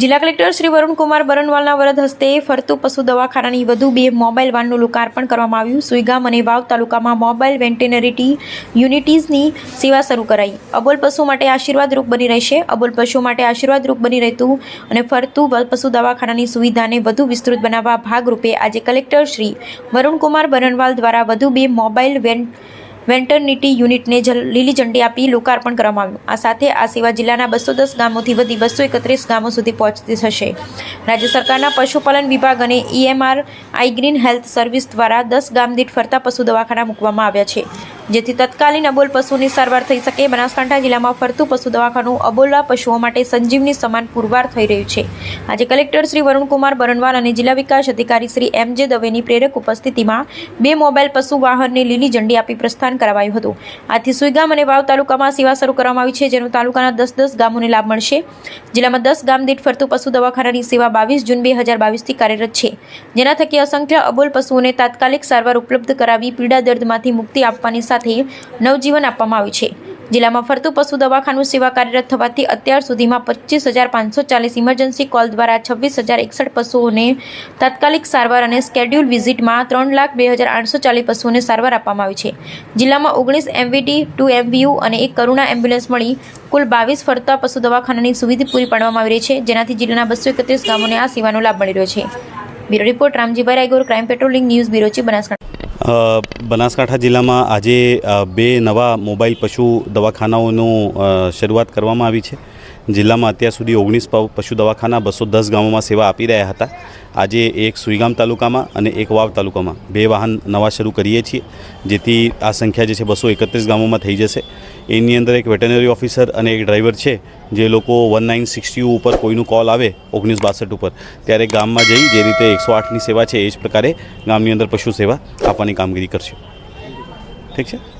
જિલ્લા કલેક્ટર શ્રી વરુણકુમાર બરનવાલના વરદ હસ્તે ફરતું પશુ દવાખાનાની વધુ બે મોબાઈલ વાનનું લોકાર્પણ કરવામાં આવ્યું. સુઈગામ અને વાવ તાલુકામાં મોબાઈલ વેન્ટેનરીટી યુનિટીઝની સેવા શરૂ કરાઈ. અબોલ પશુ માટે આશીર્વાદરૂપ બની રહેશે. અબોલ પશુ માટે આશીર્વાદરૂપ બની રહેતું અને ફરતું પશુ દવાખાનાની સુવિધાને વધુ વિસ્તૃત બનાવવા ભાગરૂપે આજે કલેક્ટર શ્રી વરુણકુમાર બરનવાલ દ્વારા વધુ બે મોબાઈલ વેન વેન્ટર્નિટી યુનિટને લીલી ઝંડી આપી લોકાર્પણ કરવામાં આવ્યું. આ સાથે આ સેવા જિલ્લાના બસો દસ ગામોથી વધી બસો એકત્રીસ ગામો સુધી પહોંચતી થશે. રાજ્ય સરકારના પશુપાલન વિભાગ અને EMR I green health service દ્વારા દસ ગામ દીઠ ફરતા પશુ દવાખાના મૂકવામાં આવ્યા છે. જેથી તત્કાલીન અબોલ પશુની સારવાર થઈ શકે. બનાસકાંઠા જિલ્લામાં ફરતું પશુ દવાખાનું અબોલા પશુઓ માટે સંજીવની સમાન પુરવાર થઈ રહ્યું છે. આજે કલેક્ટર શ્રી વરુણકુમાર બરનવાલ અને જિલ્લા વિકાસ અધિકારી શ્રી એમ જે દવેની પ્રેરક ઉપસ્થિતિમાં બે મોબાઈલ પશુ વાહનને લીલી ઝંડી આપી પ્રસ્થાન કરાવાયું હતું. આથી સુઈગામ અને વાવ તાલુકામાં સેવા શરૂ કરવામાં આવી છે, જેનો તાલુકાના દસ દસ ગામોને લાભ મળશે. જિલ્લામાં દસ ગામ દીઠ ફરતું પશુ દવાખાનાની સેવા બાવીસ જૂન બે હજાર બાવીસથી કાર્યરત છે. જેના થકી અસંખ્ય અબોલ પશુઓને તાત્કાલિક સારવાર ઉપલબ્ધ કરાવી પીડા દર્દમાંથી મુક્તિ આપવાની સાથે નવજીવન આપવામાં આવ્યું છે. જિલ્લામાં ફરતું પશુ દવાખાનું સેવા કાર્યરત થવાથી અત્યાર સુધીમાં પચીસ હજાર પાંચસો ચાલીસ ઇમરજન્સી કોલ દ્વારા છવ્વીસ હજાર એકસઠ પશુઓને તાત્કાલિક સારવાર અને સ્કેડ્યુલ વિઝિટમાં ત્રણ લાખ બે હજાર આઠસો ચાલીસ પશુઓને સારવાર આપવામાં આવી છે. જિલ્લામાં ઓગણીસ એમવીટી ટુ એમવીયુ અને એક કરુણા એમ્બ્યુલન્સ મળી કુલ બાવીસ ફરતા પશુ દવાખાનાની સુવિધા પૂરી પાડવામાં આવી રહી છે. જેનાથી જિલ્લાના બસો એકત્રીસ ગામોને આ સેવાનો લાભ મળી રહ્યો છે. Bureau report Ramjibhai Raigor crime patrolling news bureau છે બનાસકાંઠા. બનાસકાંઠા જિલ્લામાં આજે બે નવા મોબાઈલ પશુ દવાખાનાઓનું શરૂઆત કરવામાં આવી છે. જિલ્લામાં અત્યાર સુધી ઓગણીસ પશુ દવાખાના બસો દસ ગામોમાં સેવા આપી રહ્યા હતા. આજે એક સુઈગામ તાલુકામાં અને એક વાવ તાલુકામાં બે વાહન નવા શરૂ કરીએ છીએ, જેથી આ સંખ્યા જે છે બસો એકત્રીસ ગામોમાં થઈ જશે. એની અંદર એક વેટરનરી ઓફિસર અને એક ડ્રાઈવર છે, જે લોકો વન નાઇન સિક્સટી ઉપર કોઈનું કોલ આવે ઓગણીસ બાસઠ ઉપર, ત્યારે ગામમાં જઈ જે રીતે એકસો આઠની સેવા છે એ જ પ્રકારે ગામની અંદર પશુ સેવા આપવાની કામગીરી કરશે. ઠીક છે?